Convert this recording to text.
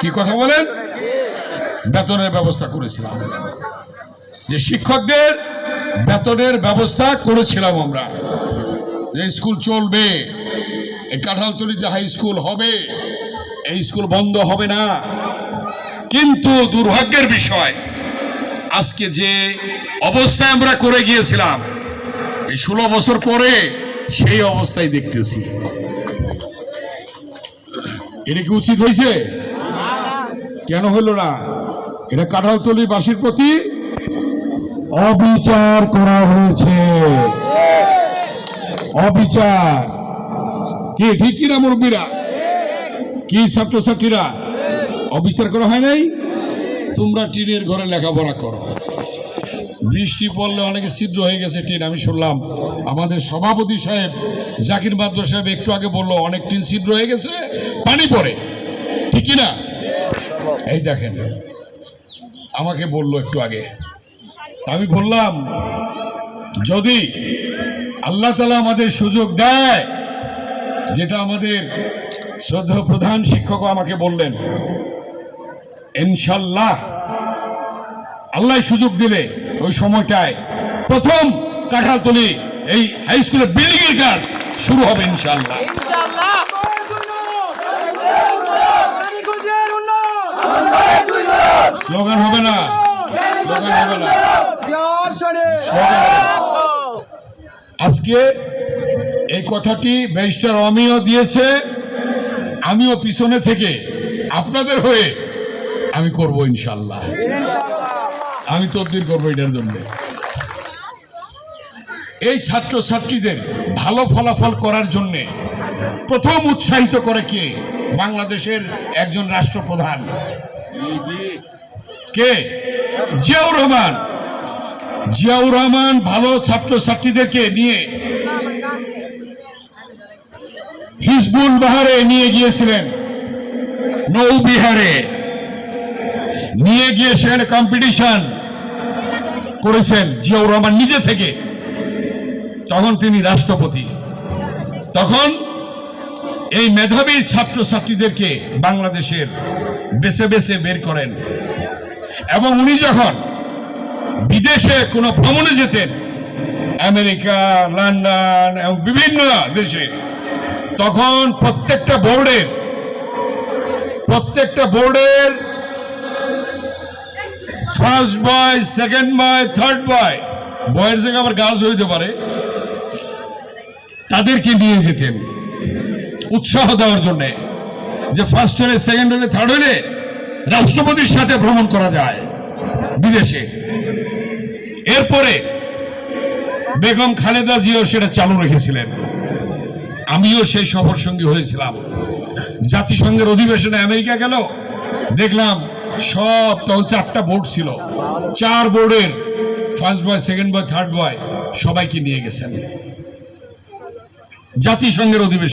কি কথা বলেন? বেতনের ব্যবস্থা করেছিলাম। যে শিক্ষকদের বেতনের ব্যবস্থা করেছিলাম আমরা। যে স্কুল চলবে, এই কাঁঠালতলিতে হাই স্কুল হবে, এই স্কুল বন্ধ হবে না। কিন্তু দুর্ভাগ্যের বিষয়, আজকে যে অবস্থায় আমরা করে গিয়েছিলাম, এই ষোলো বছর পরে সেই অবস্থায় দেখতেছি। এটা কি উচিত হয়েছে? কেন হলো না? এটা কাঁঠালতলি বাসীর প্রতি অবিচার করা হয়েছে। অবিচার। কি? ঠিক কিনা মুরব্বীরা? কি ছাত্রছাত্রীরা? অবিচার করা হয় নাই? তোমরা টিনের ঘরে লেখাপড়া করো। বৃষ্টি পড়লে অনেকে ছিদ্র হয়ে গেছে টিন আমি শুনলাম। আমাদের সভাপতি সাহেব, জাকির মাদ্র সাহেব একটু আগে বলল, অনেক টিন ছিদ্র হয়ে গেছে, পানি পড়ে। ঠিক না? এই দেখেন, আমাকে বলল একটু আগে। আমি বললাম, যদি আল্লাহ তালা আমাদের সুযোগ দেয়, যেটা আমাদের শ্রদ্ধা প্রধান শিক্ষকও আমাকে বললেন ইনশাল্লাহ আল্লাহ সুযোগ দিলে ওই সময়টায় প্রথম কাঁঠালতলি এই হাই স্কুলের বিল্ডিং এর কাজ শুরু হবে ইনশাল্লাহ স্লোগান হবে না? স্লোগান হবে না। আজকে এই কথাটি ব্যারিস্টার অমিও দিয়েছে আমিও পিছনে থেকে আপনাদের হয়ে আমি করব ইনশাল্লাহ আমি তদবির করব এটার জন্য। এই ছাত্র ছাত্রীদের ভালো ফলাফল করার জন্য প্রথম উৎসাহিত করে কে? বাংলাদেশের একজন রাষ্ট্রপ্রধান। কে? জিয়াউর রহমান। জিয়াউর রহমান ভালো ছাত্র ছাত্রীদেরকে নিয়ে হিজবুল বাহারে নিয়ে গিয়েছিলেন। নৌবিহারে নিয়ে গিয়ে সেখানে কম্পিটিশন করেছেন জিয়াউর রহমান নিজে থেকে। তখন তিনি রাষ্ট্রপতি। তখন এই মেধাবী ছাত্র ছাত্রীদেরকে বাংলাদেশের বেছে বেছে বের করেন। এবং উনি যখন বিদেশে কোনো ভ্রমণে যেতেন, আমেরিকা, লন্ডন এবং বিভিন্ন দেশে, তখন প্রত্যেকটা বোর্ডের প্রত্যেকটা বোর্ডের first boy second boy third boy বয়ের জায়গায় আবার গার্লস হইতে পারে। তাদেরকে নিয়ে যেতেন। উৎসাহ দেওয়ার জন্য। যে ফার্স্ট হলে সেকেন্ড হলে থার্ড হলে রাষ্ট্রপতির সাথে ভ্রমণ করা যায় বিদেশে। এরপরে বেগম খালেদা জিও সেটা চালু রেখেছিলেন। আমিও সেই সফর সঙ্গী হয়েছিলাম। জাতিসংঘের অধিবেশনে আমেরিকা গেল। দেখলাম সব তখন চারটা বোর্ড ছিল। চার বোর্ডের first boy second boy third boy সবাইকে নিয়ে গেছেন। জাতিসংঘের অধিবেশন।